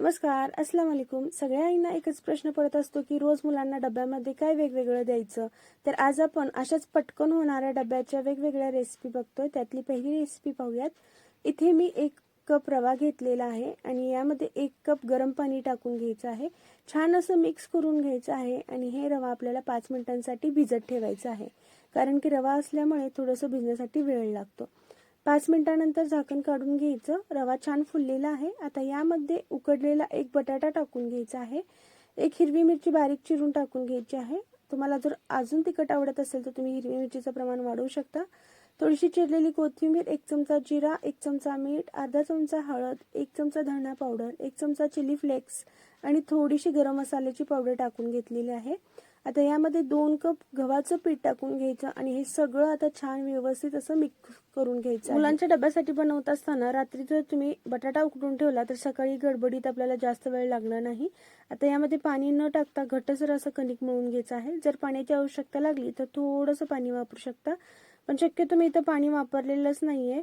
नमस्कार अस्सलाम वालेकुम सगळ्यांना एकच प्रश्न पडत असतो की रोज मुलांना डब्यामध्ये काय वेगवेगळं द्यायचं? तर आज आपण अशाच पटकन होणाऱ्या डब्याच्या वेगवेगळ्या रेसिपी बघतोय. त्यातली पहिली रेसिपी पाहूयात. इथे मी एक कप रवा घेतलेला आहे आणि यामध्ये एक कप गरम पाणी टाकून घ्यायचं आहे. छान असं मिक्स करून घ्यायचं आहे आणि हे रवा आपल्याला पाच मिनिटांसाठी भिजत ठेवायचं आहे. कारण की रवा असल्यामुळे थोडंसं भिजण्यासाठी वेळ लागतो. पाच मिनिटानंतर झाकण काढून घ्यायचं. रवा छान फुललेला आहे. आता यामध्ये उकडलेला एक बटाटा टाकून घ्यायचा आहे. एक हिरवी मिरची बारीक चिरून टाकून घ्यायची आहे. तुम्हाला जर अजून तिखट आवडत असेल तर तुम्ही हिरवी मिरचीचं प्रमाण वाढवू शकता. थोडीशी चिरलेली कोथिंबीर एक चमचा जिरा एक चमचा मीठ अर्धा चमचा हळद एक चमचा धणा पावडर एक चमचा चिली फ्लेक्स आणि थोडीशी गरम मसाल्याची पावडर टाकून घेतलेली आहे. आता यामध्ये दोन कप गव्हाचं पीठ टाकून घ्यायचं आणि हे सगळं आता छान व्यवस्थित असं मिक्स करून घ्यायचं मुलांच्या डब्यासाठी बनवत असताना रात्री जर तुम्ही बटाटा उकडून ठेवला तर सकाळी गडबडीत आपल्याला जास्त वेळ लागणार नाही. आता यामध्ये पाणी न टाकता घट्टसर असं कणिक मळून घ्यायचं आहे. जर पाण्याची आवश्यकता लागली तर थोडंसं पाणी वापरू शकता. पण शक्यतो मी इथं पाणी वापरलेलंच नाहीये.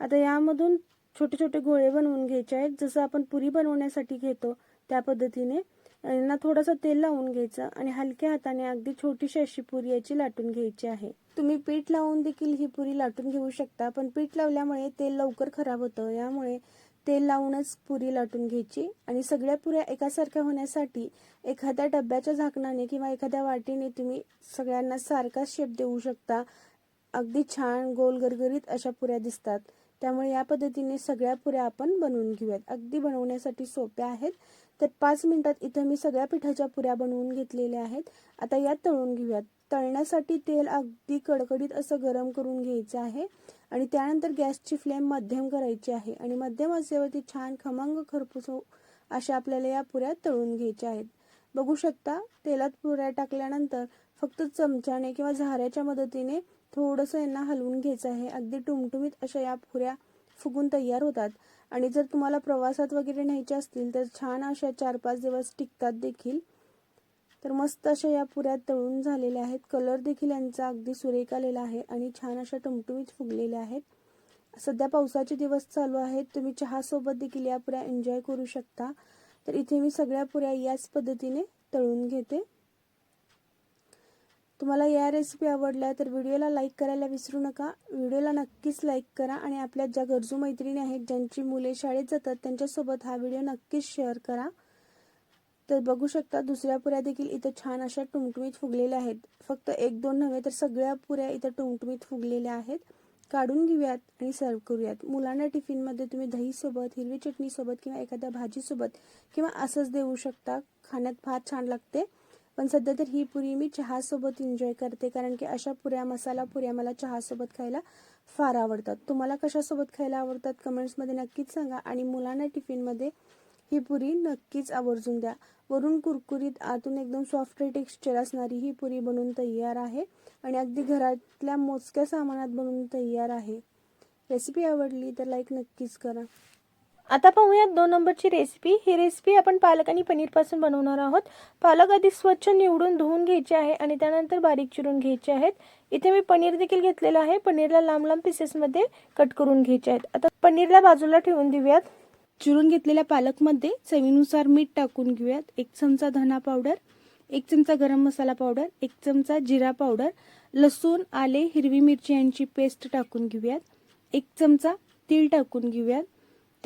आता यामधून छोटे छोटे गोळे बनवून घ्यायचे आहेत. जसं आपण पुरी बनवण्यासाठी घेतो त्या पद्धतीने. यांना थोडंसं तेल लावून घ्यायचं आणि हलक्या हाताने अगदी छोटीशी अशी पुरी याची लाटून घ्यायची आहे. तुम्ही पीठ लावून देखील ही पुरी लाटून घेऊ शकता पण पीठ लावल्यामुळे तेल लवकर खराब होतं. यामुळे तेल लावूनच पुरी लाटून घ्यायची आणि सगळ्या पुऱ्या एकासारख्या होण्यासाठी एखाद्या डब्याच्या झाकणाने किंवा एखाद्या वाटीने तुम्ही सगळ्यांना सारखा शेप देऊ शकता. अगदी छान गोल गरगरीत अशा पुऱ्या दिसतात. त्यामुळे या पद्धतीने सगळ्या पुऱ्या आपण बनवून घेऊयात. अगदी बनवण्यासाठी सोप्या आहेत. तर पाच मिनिटात इथं मी सगळ्या पिठाच्या पुऱ्या बनवून घेतलेल्या आहेत. आता यात तळून घेऊयात. तळण्यासाठी तेल अगदी कडकडीत असं गरम करून घ्यायचं आहे. आणि त्यानंतर गॅसची फ्लेम मध्यम करायची आहे. आणि मध्यम आचेवरती छान खमंग खरपूस हो- अशा आपल्याला या पुऱ्या तळून घ्यायच्या आहेत. बघू शकता तेलात पुऱ्या टाकल्यानंतर फक्त चमच्याने किंवा झाऱ्याच्या मदतीने थोडंसं यांना हलवून घ्यायचं आहे. अगदी टुमटुमीत अशा या पुऱ्या फुगून तयार होतात. आणि जर तुम्हाला प्रवासात वगैरे न्यायच्या असतील तर छान अशा चार पाच दिवस टिकतात देखील. तर मस्त अशा या पुऱ्या तळून झालेल्या आहेत. कलर देखील यांचा अगदी सुरेख आलेला आहे आणि छान अशा टुमटुमीत फुगलेल्या आहेत. सध्या पावसाचे दिवस चालू आहेत. तुम्ही चहासोबत देखील या पुऱ्या एन्जॉय करू शकता. तर इथे मी सगळ्या पुऱ्या याच पद्धतीने तळून घेते. तुम्हाला या रेसिपी आवडल्या तर व्हिडिओला लाईक करायला विसरू नका. व्हिडिओला नक्कीच लाईक करा आणि आपल्या ज्या गरजू मैत्रिणी आहेत ज्यांची मुले शाळेत जातात त्यांच्यासोबत हा व्हिडिओ नक्कीच शेअर करा. तर बघू शकता दुसऱ्या पुऱ्या देखील इथं छान अशा टुमटुमीत फुगलेल्या आहेत. फक्त एक दोन नव्हे तर सगळ्या पुऱ्या इथं टुमटुमीत फुगलेल्या आहेत. काढून घेऊयात आणि सर्व करूयात. मुलांना टिफिनमध्ये तुम्ही दहीसोबत हिरवी चटणीसोबत किंवा एखाद्या भाजीसोबत किंवा असंच देऊ शकता. खाण्यात फार छान लागते. पण सध्या तर ही पुरी मी चहासोबत एन्जॉय करते कारण की अशा पुऱ्या मसाला पुऱ्या मला चहासोबत खायला फार आवडतात. तुम्हाला कशासोबत खायला आवडतात कमेंट्समध्ये नक्कीच सांगा आणि मुलांना टिफिनमध्ये ही पुरी नक्कीच आवर्जून द्या. वरून कुरकुरीत आतून एकदम सॉफ्ट टेक्स्चर असणारी ही पुरी बनवून तयार आहे आणि अगदी घरातल्या मोजक्या सामानात बनवून तयार आहे. रेसिपी आवडली तर लाईक नक्कीच करा. आता पाहूयात दोन नंबरची रेसिपी ही रेसिपी आपण पालक आणि पनीरपासून बनवणार आहोत. पालक आधी स्वच्छ निवडून धुवून घ्यायचे आहे आणि त्यानंतर बारीक चिरून घ्यायचे आहेत. इथे मी पनीर देखील घेतलेलं आहे. पनीरला लांब लांब पीसेसमध्ये कट करून घ्यायचे आहेत. आता पनीरला बाजूला ठेवून देऊयात. चिरून घेतलेल्या पालकमध्ये चवीनुसार मीठ टाकून घेऊयात. एक चमचा धना पावडर एक चमचा गरम मसाला पावडर एक चमचा जिरा पावडर लसूण आले हिरवी मिरची यांची पेस्ट टाकून घेऊयात. एक चमचा तीळ टाकून घेऊयात.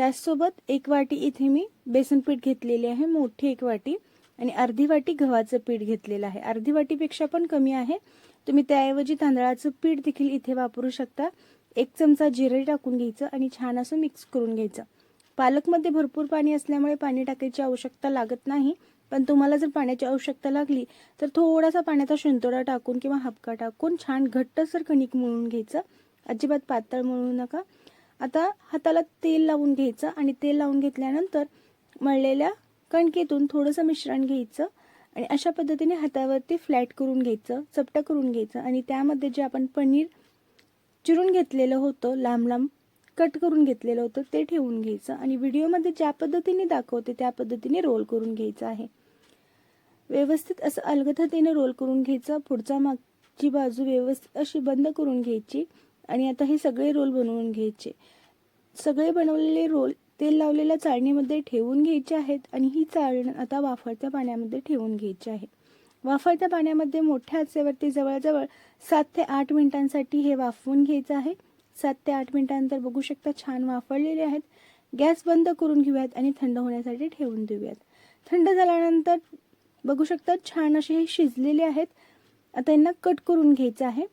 त्याचसोबत एक वाटी इथे मी बेसन पीठ घेतलेली आहे मोठी एक वाटी. आणि अर्धी वाटी गव्हाचं पीठ घेतलेलं आहे. अर्धी वाटीपेक्षा पण कमी आहे. तुम्ही त्याऐवजी तांदळाचं पीठ देखील इथे वापरू शकता. एक चमचा जिरे टाकून घ्यायचं आणि छान असं मिक्स करून घ्यायचं. पालकमध्ये भरपूर पाणी असल्यामुळे पाणी टाकायची आवश्यकता लागत नाही. पण तुम्हाला जर पाण्याची आवश्यकता लागली तर थोडासा पाण्याचा शिंतोडा टाकून किंवा हपका टाकून छान घट्टसर कणिक मळून घ्यायचं. अजिबात पातळ मळू नका. आता हाताला तेल लावून घ्यायचं आणि तेल लावून घेतल्यानंतर मळलेल्या कणकेतून थोडंसं मिश्रण घ्यायचं आणि अशा पद्धतीने हातावरती फ्लॅट करून घ्यायचं चपटं करून घ्यायचं आणि त्यामध्ये जे आपण पनीर चिरून घेतलेलं होतं लांब लांब कट करून घेतलेलं होतं ते ठेवून घ्यायचं आणि व्हिडिओमध्ये ज्या पद्धतीने दाखवते त्या पद्धतीने रोल करून घ्यायचं आहे. व्यवस्थित असं अलगथतेने रोल करून घ्यायचं पुढचा मागची बाजू व्यवस्थित अशी बंद करून घ्यायची आणि आता हे सगळे रोल बनवून घ्यायचे. सगळे बनवलेले रोल तेल लावलेल्या चाळणीमध्ये ठेवून घ्यायचे आहेत आणि ही चाळण आता वाफळत्या पाण्यामध्ये ठेवून घ्यायची आहे. वाफळत्या पाण्यामध्ये मोठ्या आचेवरती जवळजवळ सात ते आठ मिनिटांसाठी हे वाफवून घ्यायचं आहे. सात ते आठ मिनिटांनंतर बघू शकता छान वाफळलेले आहेत. गॅस बंद करून घेऊयात आणि थंड होण्यासाठी ठेवून देऊयात. थंड झाल्यानंतर बघू शकता छान असे हे शिजलेले आहेत. आता यांना कट करून घ्यायचं आहे.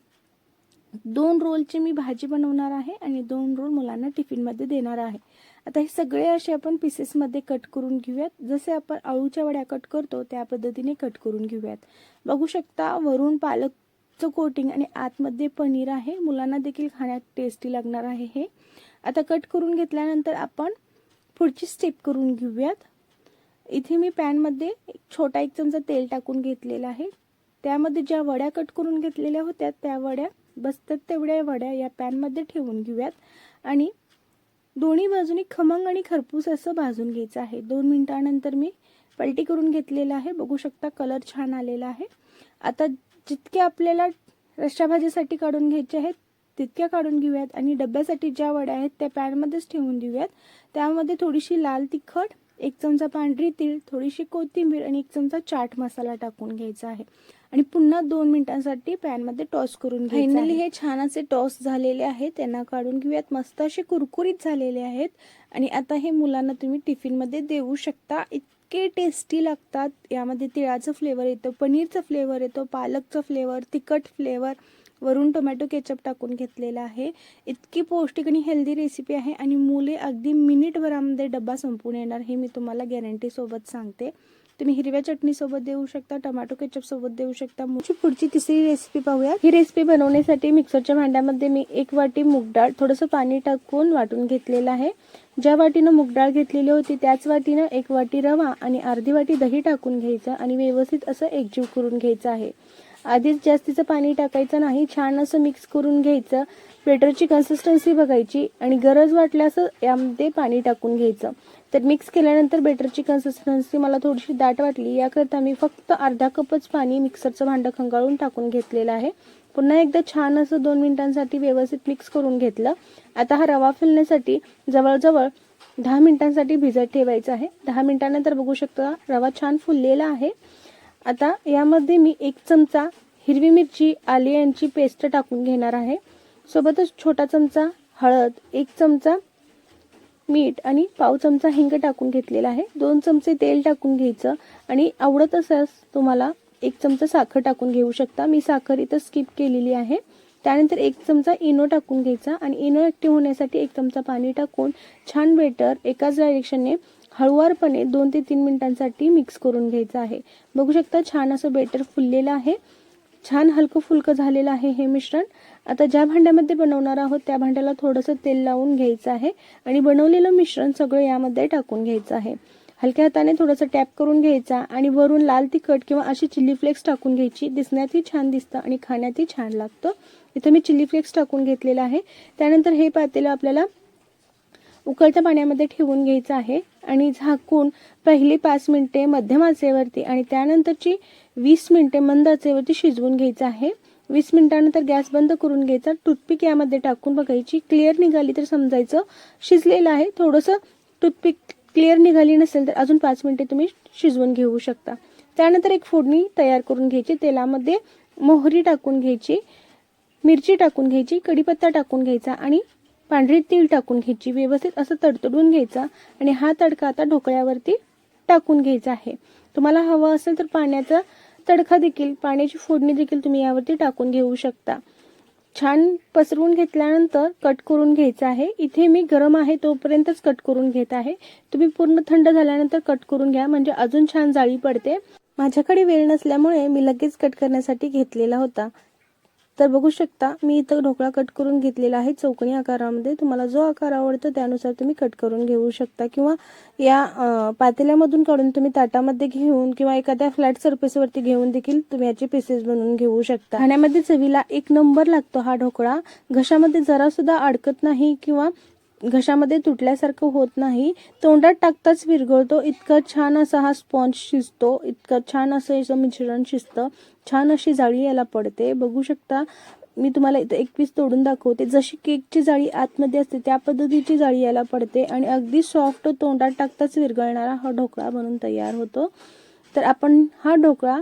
दोन रोलची मी भाजी बनवणार आहे आणि दोन रोल मुलांना टिफिनमध्ये देणार आहे. आता हे सगळे असे आपण पीसेसमध्ये कट करून घेऊयात. जसे आपण आळूच्या वड्या कट करतो त्या पद्धतीने कट करून घेऊयात. बघू शकता वरून पालकचं कोटिंग आणि आतमध्ये पनीर आहे. मुलांना देखील खाण्यात टेस्टी लागणार आहे हे. आता कट करून घेतल्यानंतर आपण पुढची स्टेप करून घेऊयात. इथे मी पॅनमध्ये एक छोटा एक चमचा तेल टाकून घेतलेला आहे. त्यामध्ये ज्या वड्या कट करून घेतलेल्या होत्या त्या वड्या बसतात तेवढ्या वड्या या पॅनमध्ये ठेवून घेऊयात. आणि दोन्ही बाजूनी खमंग आणि खरपूस असं भाजून घ्यायचं आहे. दोन मिनिटानंतर मी पलटी करून घेतलेलं आहे. बघू शकता कलर छान आलेला आहे. आता जितके आपल्याला रश्शा भाजीसाठी काढून घ्यायचे आहेत तितक्या काढून घेऊयात. आणि डब्यासाठी ज्या वड्या आहेत त्या पॅनमध्येच ठेवून देऊयात. त्यामध्ये थोडीशी लाल तिखट एक चमचा पांढरी तीळ थोडीशी कोथिंबीर आणि एक चमचा चाट मसाला टाकून घ्यायचा आहे. आणि पुन्हा दोन मिनिटांसाठी पॅनमध्ये टॉस करून फायनली हे छान असे टॉस झालेले आहेत. त्यांना काढून घेऊयात. मस्त असे कुरकुरीत झालेले आहेत. आणि आता हे मुलांना तुम्ही टिफिनमध्ये देऊ शकता. इतके टेस्टी लागतात. यामध्ये तिळाचं फ्लेवर येतं पनीरचं फ्लेवर येतो पालकचं फ्लेवर तिखट फ्लेवर वरून टोमॅटो केचप टाकून घेतलेला आहे. इतकी पौष्टिक आणि हेल्दी रेसिपी आहे. आणि मुले अगदी मिनिटभरामध्ये डब्बा संपून येणार हे मी तुम्हाला गॅरंटी सोबत सांगते. तुम्ही हिरव्या चटणीसोबत देऊ शकता टोमॅटो केचप सोबत देऊ शकता. पुढची तिसरी रेसिपी पाहूया ही रेसिपी बनवण्यासाठी मिक्सरच्या भांड्यामध्ये मी एक वाटी मूग डाळ थोडंसं पाणी टाकून वाटून घेतलेलं आहे. ज्या वाटीनं मूग डाळ घेतलेली होती त्याच वाटीनं एक वाटी रवा आणि अर्धी वाटी दही टाकून घ्यायचं आणि व्यवस्थित असं एकजीव करून घ्यायचं आहे. आधीच जास्तीचं पाणी टाकायचं नाही छान असं मिक्स करून घ्यायचं बेटरची कन्सिस्टन्सी बघायची आणि गरज वाटल्यास यामध्ये पाणी टाकून घ्यायचं. तर मिक्स केल्यानंतर बेटरची कन्सिस्टन्सी मला थोडीशी दाट वाटली. याकरता मी फक्त अर्धा कपच पाणी मिक्सरचं भांडं खंगाळून टाकून घेतलेलं आहे. पुन्हा एकदा छान असं दोन मिनिटांसाठी व्यवस्थित मिक्स करून घेतलं. आता हा रवा फिरण्यासाठी जवळजवळ दहा मिनिटांसाठी भिजत ठेवायचा आहे. दहा मिनिटानंतर बघू शकता रवा छान फुललेला आहे. आता यामध्ये मी एक चमचा हिरवी मिरची आले यांची पेस्ट टाकून घेणार आहे. सोबतच छोटा चमचा हळद एक चमचा मीठ आणि पाव चमचा हिंग टाकून घेतलेला आहे. दोन चमचे तेल टाकून घ्यायचं आणि आवडत असल्यास तुम्हाला एक चमचा साखर टाकून घेऊ शकता. मी साखर इथं स्किप केलेली आहे. त्यानंतर एक चमचा इनो टाकून घ्यायचा आणि इनो ॲक्टिव्ह होण्यासाठी एक चमचा पाणी टाकून छान बेटर एकाच डायरेक्शनने हळुवारपणे दोन ते तीन मिनिटांसाठी मिक्स करून घ्यायचं आहे. बघू शकता छान असं बेटर फुललेलं आहे. छान हलकं फुलकं झालेलं आहे हे मिश्रण. आता ज्या भांड्यामध्ये बनवणार आहोत त्या भांड्याला थोडंसं तेल लावून घ्यायचं आहे आणि बनवलेलं मिश्रण सगळं यामध्ये टाकून घ्यायचं आहे. हलक्या हाताने थोडंसं टॅप करून घ्यायचा आणि वरून लाल तिखट किंवा अशी चिल्ली फ्लेक्स टाकून घ्यायची. दिसण्यातही छान दिसतं आणि खाण्यातही छान लागतं. इथं मी चिल्ली फ्लेक्स टाकून घेतलेलं आहे. त्यानंतर हे पातेलं आपल्याला उकळत्या पाण्यामध्ये ठेवून घ्यायचं आहे आणि झाकून पहिली पाच मिनटे मध्यम आचेवरती आणि त्यानंतरची वीस मिनटे मंद आचेवरती शिजवून घ्यायचं आहे. वीस मिनिटानंतर गॅस बंद करून घ्यायचा. टूथपिक यामध्ये टाकून बघायची. क्लिअर निघाली तर समजायचं. शिजलेलं आहे. थोडंसं टूथपिक क्लिअर निघाली नसेल तर अजून पाच मिनटे तुम्ही शिजवून घेऊ शकता. त्यानंतर एक फोडणी तयार करून घ्यायची. तेलामध्ये मोहरी टाकून घ्यायची. मिरची टाकून घ्यायची. कढीपत्ता टाकून घ्यायचा आणि पांढरी तीळ टाकून घ्यायची. व्यवस्थित असं तडतडून घ्यायचा आणि हा तडका आता ढोकळ्यावरती टाकून घ्यायचा आहे. तुम्हाला हवं असेल तर पाण्याचा तडका देखील पाण्याची फोडणी देखील तुम्ही यावरती टाकून घेऊ शकता. छान पसरवून घेतल्यानंतर कट करून घ्यायचं आहे. इथे मी गरम आहे तोपर्यंतच कट करून घेत आहे. तुम्ही पूर्ण थंड झाल्यानंतर कट करून घ्या म्हणजे अजून छान जाळी पडते. माझ्याकडे वेळ नसल्यामुळे मी लगेच कट करण्यासाठी घेतलेला होता. तर बघू शकता मी इथं ढोकळा कट करून घेतलेला आहे. चौकणी आकारामध्ये तुम्हाला जो आकार आवडतो त्यानुसार तुम्ही कट करून घेऊ शकता. किंवा या पातेल्यामधून काढून तुम्ही ताटामध्ये घेऊन किंवा एखाद्या फ्लॅट सरफेसवरती घेऊन देखील तुम्ही याचे पीसेस बनवून घेऊ शकता. खाण्यामध्ये चवीला एक नंबर लागतो हा ढोकळा. घशामध्ये जरा सुद्धा अडकत नाही किंवा घशामध्ये तुटल्यासारखं होत नाही. तोंडात टाकताच विरघळतो. इतकं छान असा हा स्पॉन्ज शिजतो. इतकं छान असं याचं मिश्रण शिजतं. छान अशी जाळी याला पडते. बघू शकता मी तुम्हाला इथं एक पीस तोडून दाखवते. जशी केकची जाळी आतमध्ये असते त्या पद्धतीची जाळी याला पडते आणि अगदी सॉफ्ट तोंडात टाकताच विरघळणारा हा ढोकळा बनून तयार होतो. तर आपण हा ढोकळा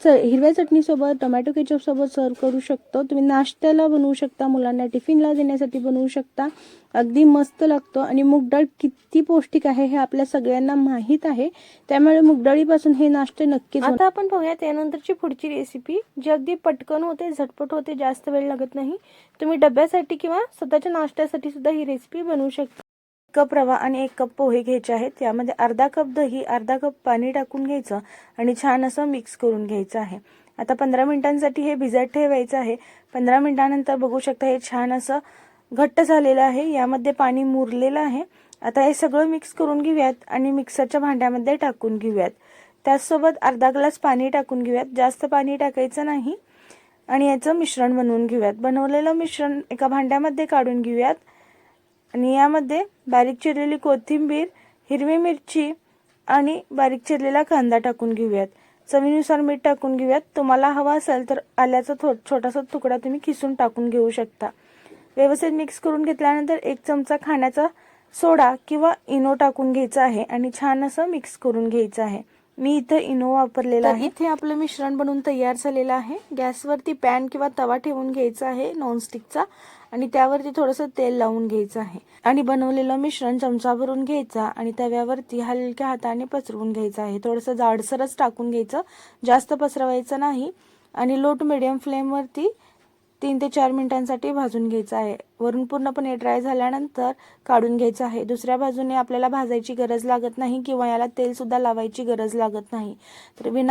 च हिरव्या चटणीसोबत टोमॅटो केचपसोबत सर्व करू शकतो. तुम्ही नाश्त्याला बनवू शकता मुलांना टिफिनला देण्यासाठी बनवू शकता. अगदी मस्त लागतो. आणि मूग डाळ किती पौष्टिक आहे हे आपल्या सगळ्यांना माहीत आहे. त्यामुळे मूग डाळीपासून हे नाश्ते नक्कीच आता आपण पाहूया त्यानंतरची पुढची रेसिपी जी अगदी पटकन होते झटपट होते जास्त वेळ लागत नाही. तुम्ही डब्यासाठी किंवा स्वतःच्या नाश्त्यासाठी सुद्धा ही रेसिपी बनवू शकता. कप रवा आणि एक कप पोहे घ्यायचे आहेत. यामध्ये अर्धा कप दही अर्धा कप पाणी टाकून घ्यायचं आणि छान असं मिक्स करून घ्यायचं आहे. आता पंधरा मिनिटांसाठी हे भिजत ठेवायचं आहे. पंधरा मिनिटानंतर बघू शकता हे छान असं घट्ट झालेलं आहे. यामध्ये पाणी मुरलेलं आहे. आता हे सगळं मिक्स करून घेऊयात आणि मिक्सरच्या भांड्यामध्ये टाकून घेऊयात. त्याचसोबत अर्धा ग्लास पाणी टाकून घेऊयात. जास्त पाणी टाकायचं नाही. आणि याचं मिश्रण बनवून घेऊयात. बनवलेलं मिश्रण एका भांड्यामध्ये काढून घेऊयात. आणि यामध्ये बारीक चिरलेली कोथिंबीर हिरवी मिरची आणि बारीक चिरलेला कांदा टाकून घेऊयात. चवीनुसार मीठ टाकून घेऊयात. तुम्हाला हवा असेल तर आल्याचा थो छोटासा तुकडा तुम्ही खिसून टाकून घेऊ शकता. व्यवस्थित मिक्स करून घेतल्यानंतर एक चमचा खाण्याचा सोडा किंवा इनो टाकून घ्यायचा आहे आणि छान असं मिक्स करून घ्यायचं आहे. मी इथं इनो वापरलेला आहे. इथे आपलं मिश्रण बनवून तयार झालेलं आहे. गॅसवरती पॅन किंवा तवा ठेवून घ्यायचा आहे नॉनस्टिकचा आणि त्यावरती थोडंसं तेल लावून घ्यायचं आहे. आणि बनवलेलं मिश्रण चमचा भरून घ्यायचा आणि तव्यावरती हलक्या हाताने पसरवून घ्यायचं आहे. थोडंसं जाडसरच टाकून घ्यायचं. जास्त पसरवायचं नाही. आणि लो टू मिडियम फ्लेमवरती तीन ते चार मिनिटांसाठी भाजून घ्यायचं आहे. वरून पूर्णपणे ड्राय झाल्यानंतर काढून घ्यायचं आहे. दुसऱ्या बाजूने आपल्याला भाजायची गरज लागत नाही किंवा याला तेलसुद्धा लावायची गरज लागत नाही. तर विना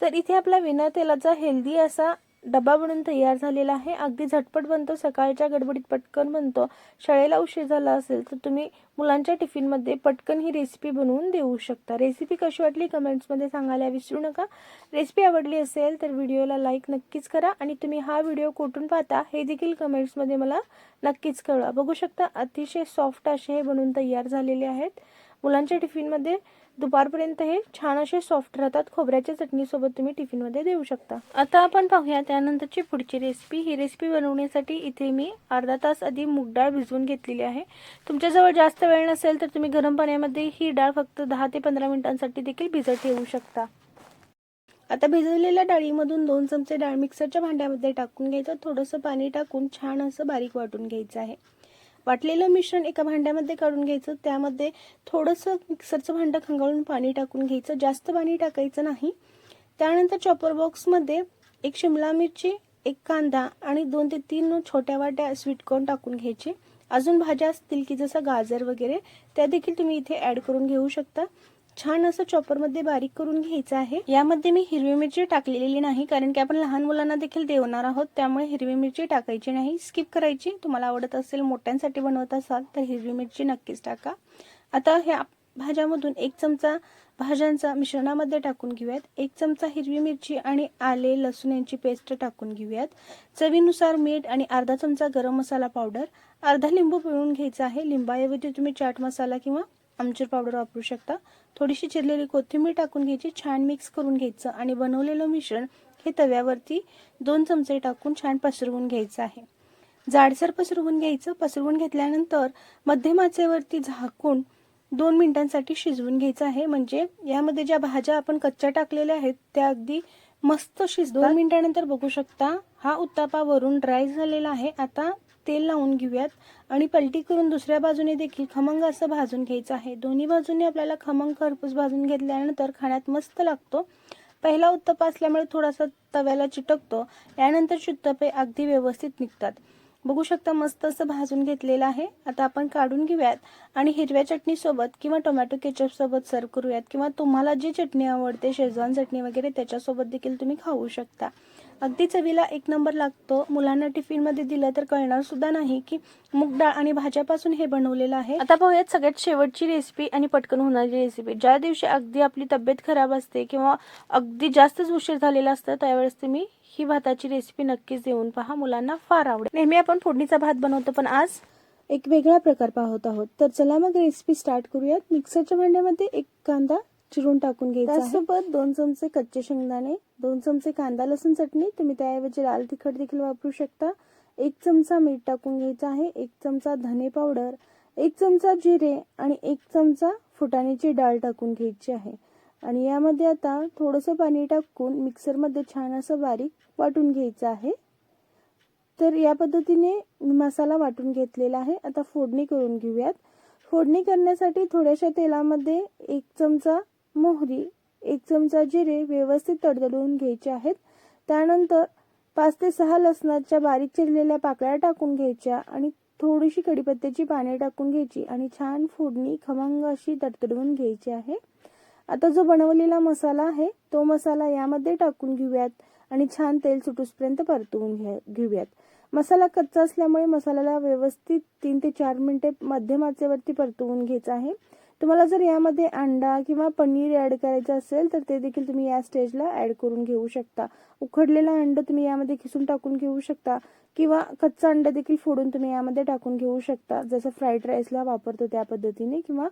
तर इथे आपला विना तेलाचा हेल्दी असा डबा बनून तयार झालेला आहे. अगदी झटपट बनतो. सकाळच्या गडबडीत पटकन बनतो. शाळेला उशीर झाला असेल तर तुम्ही मुलांच्या टिफिनमध्ये पटकन ही रेसिपी बनवून देऊ शकता. रेसिपी कशी वाटली कमेंट्समध्ये सांगायला विसरू नका. रेसिपी आवडली असेल तर व्हिडिओला लाईक नक्कीच करा आणि तुम्ही हा व्हिडिओ कुठून पाहता हे देखील कमेंट्समध्ये मला नक्कीच कळवा. बघू शकता अतिशय सॉफ्ट असे हे बनवून तयार झालेले आहेत. मुलांच्या टिफिनमध्ये दुपारपर्यंत हे छान असे सॉफ्ट राहतात. खोबऱ्याच्या चटणीसोबत तुम्ही टिफिनमध्ये देऊ शकता. आता आपण पाहूया त्यानंतरची पुढची रेसिपी ही रेसिपी बनवण्यासाठी इथे मी अर्धा तास आधी मूग डाळ भिजवून घेतलेली आहे. तुमच्याजवळ जास्त वेळ नसेल तर तुम्ही गरम पाण्यामध्ये ही डाळ फक्त दहा ते पंधरा मिनिटांसाठी देखील भिजत ठेवू शकता. आता भिजवलेल्या डाळीमधून दोन चमचे डाळ मिक्सरच्या भांड्यामध्ये टाकून घ्यायचं. थोडंसं पाणी टाकून छान असं बारीक वाटून घ्यायचं आहे. वाटलेलं मिश्रण एका भांड्यामध्ये काढून घ्यायचं. त्यामध्ये थोडंसं मिक्सरचं भांडं खंगाळून पाणी टाकून घ्यायचं. जास्त पाणी टाकायचं नाही. त्यानंतर चॉपर बॉक्समध्ये एक शिमला मिरची एक कांदा आणि दोन ते तीन छोट्या वाट्या स्वीटकॉर्न टाकून घ्यायचे. अजून भाज्या असतील की जसं गाजर वगैरे त्या देखील तुम्ही इथे ॲड करून घेऊ शकता. छान असं चॉपरमध्ये बारीक करून घ्यायचं आहे. यामध्ये मी हिरवी मिरची टाकलेली नाही कारण की आपण लहान मुलांना देखील देवणार आहोत त्यामुळे हिरवी मिरची टाकायची नाही. स्किप करायची. तुम्हाला आवडत असेल मोठ्यांसाठी बनवत असाल तर हिरवी मिरची नक्कीच टाका. आता ह्या भाज्यामधून एक चमचा भाज्यांचा मिश्रणामध्ये टाकून घेऊयात. एक चमचा हिरवी मिरची आणि आले लसूण यांची पेस्ट टाकून घेऊयात. चवीनुसार मीठ आणि अर्धा चमचा गरम मसाला पावडर अर्धा लिंबू पिळून घ्यायचा आहे. लिंबाऐवजी तुम्ही चाट मसाला किंवा आमचूर पावडर वापरू शकता. थोडीशी चिरलेली कोथिंबीर टाकून घ्यायची छान मिक्स करून घ्यायचं आणि बनवलेलं मिश्रण हे तव्यावरती दोन चमचे टाकून छान पसरवून घ्यायचं आहे. जाडसर पसरवून घ्यायचं. पसरवून घेतल्यानंतर मध्यम आचेवरती झाकून दोन मिनिटांसाठी शिजवून घ्यायचं आहे. म्हणजे यामध्ये ज्या भाज्या आपण कच्च्या टाकलेल्या आहेत त्या अगदी मस्त शिज दोन मिनिटानंतर बघू शकता हा उत्तापा वरून ड्राय झालेला आहे. आता तेल लावून घेऊयात. आणि पलटी करून दुसऱ्या बाजूने देखील खमंग असं भाजून घ्यायचं आहे. दोन्ही बाजूने आपल्याला खमंग खरपूस भाजून घेतल्यानंतर खाण्यात मस्त लागतो. पहिला उत्तप्पा असल्यामुळे थोडासा तव्याला चिटकतो. यानंतर उत्तप्पे अगदी व्यवस्थित निघतात. बघू शकता मस्त असं भाजून घेतलेलं आहे. आता आपण काढून घेऊयात. आणि हिरव्या चटणीसोबत किंवा टोमॅटो केचपसोबत सर्व करूयात. किंवा तुम्हाला जी चटणी आवडते शेजवान चटणी वगैरे त्याच्यासोबत देखील तुम्ही खाऊ शकता. अगदी चवीला एक नंबर लागतो. मुलांना टिफिनमध्ये दिलं तर कळणार सुद्धा नाही की मूग डाळ आणि भाज्यापासून हे बनवलेलं आहे. आता पाहूयात सगळ्यात शेवटची रेसिपी आणि पटकन होणारी रेसिपी ज्या दिवशी अगदी आपली तब्येत खराब असते किंवा अगदी जास्तच उशीर झालेला असतं त्यावेळेस तुम्ही ही भाताची रेसिपी नक्कीच देऊन पहा. मुलांना फार आवडेल. नेहमी आपण फोडणीचा भात बनवतो पण आज एक वेगळा प्रकार पाहत आहोत. तर चला मग रेसिपी स्टार्ट करूयात. मिक्सरच्या भांड्यामध्ये एक कांदा चिरून टाकून घ्यायचं त्यासोबत दोन चमचे कच्चे शेंगदाणे दोन चमचे कांदा लसूण चटणी. तुम्ही त्याऐवजी लाल तिखट देखील वापरू शकता. एक चमचा मीठ टाकून घ्यायचा आहे एक चमचा धने पावडर एक चमचा जिरे आणि एक चमचा फुटाण्याची डाळ टाकून घ्यायची आहे. आणि यामध्ये आता थोडंसं पाणी टाकून मिक्सरमध्ये छान असं बारीक वाटून घ्यायचं आहे. तर या पद्धतीने मसाला वाटून घेतलेला आहे. आता फोडणी करून घेऊयात. फोडणी करण्यासाठी थोड्याशा तेलामध्ये एक चमचा मोहरी एक चमचा जिरे व्यवस्थित तडतडवून घ्यायचे आहेत. त्यानंतर पाच ते सहा लसणाच्या बारीक चिरलेल्या पाकळ्या टाकून घ्यायच्या आणि थोडीशी कडीपत्त्याची पाने टाकून घ्यायची आणि छान फोडणी खमंग अशी तडतडवून घ्यायची आहे. आता जो बनवलेला मसाला आहे तो मसाला यामध्ये टाकून घेऊयात आणि छान तेल सुटूसपर्यंत परतवून घ्या घेऊयात. मसाला कच्चा असल्यामुळे मसाल्याला व्यवस्थित तीन ते चार मिनिटे मध्यम आचेवरती परतवून घ्यायचं आहे. तुम्हाला जर यामध्ये अंडा किंवा पनीर ॲड करायचं असेल तर ते देखील तुम्ही या स्टेजला ॲड करून घेऊ शकता. उकडलेला अंड तुम्ही यामध्ये खिसून टाकून घेऊ शकता किंवा कच्चा अंडा देखील फोडून तुम्ही यामध्ये टाकून घेऊ शकता. जसं फ्राईड राईसला वापरतो त्या पद्धतीने किंवा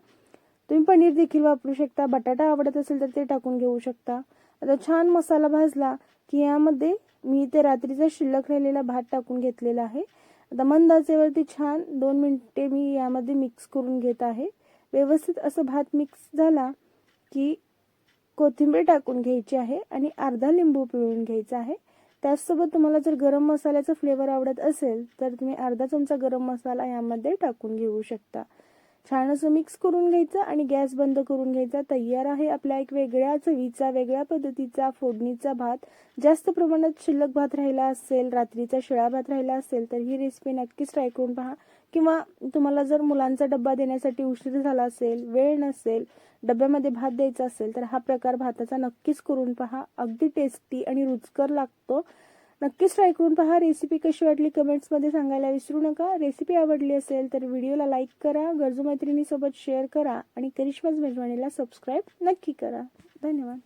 तुम्ही पनीर देखील वापरू शकता. बटाटा आवडत असेल तर ते टाकून घेऊ शकता. आता छान मसाला भाजला की यामध्ये मी ते रात्रीचा शिल्लक राहिलेला भात टाकून घेतलेला आहे. आता मंद आचेवरती छान दोन मिनिटे मी यामध्ये मिक्स करून घेत आहे. व्यवस्थित असं भात मिक्स झाला की कोथिंबीर टाकून घ्यायची आहे आणि अर्धा लिंबू पिळून घ्यायचा आहे. त्याचसोबत तुम्हाला जर गरम मसाल्याचा फ्लेवर आवडत असेल तर तुम्ही अर्धा चमचा गरम मसाला यामध्ये टाकून घेऊ शकता. छान असं मिक्स करून घ्यायचं आणि गॅस बंद करून घ्यायचा. तयार आहे आपला एक वेगळ्या चवीचा वेगळ्या पद्धतीचा फोडणीचा भात. जास्त प्रमाणात शिल्लक भात राहिला असेल रात्रीचा शिळा भात राहिला असेल तर ही रेसिपी नक्कीच ट्राय करून पहा. किंवा तुम्हाला जर मुलांचा डब्बा देण्यासाठी उशीर झाला असेल वेळ नसेल डब्यामध्ये भात द्यायचा असेल तर हा प्रकार भाताचा नक्कीच करून पहा. अगदी टेस्टी आणि रुचकर लागतो. नक्कीच ट्राय करून पहा. रेसिपी कशी वाटली कमेंट्समध्ये सांगायला विसरू नका. रेसिपी आवडली असेल तर व्हिडिओला लाईक करा. गरजू मैत्रिणीसोबत शेअर करा. आणि करिश्माज मेजवानीला सबस्क्राईब नक्की करा. धन्यवाद.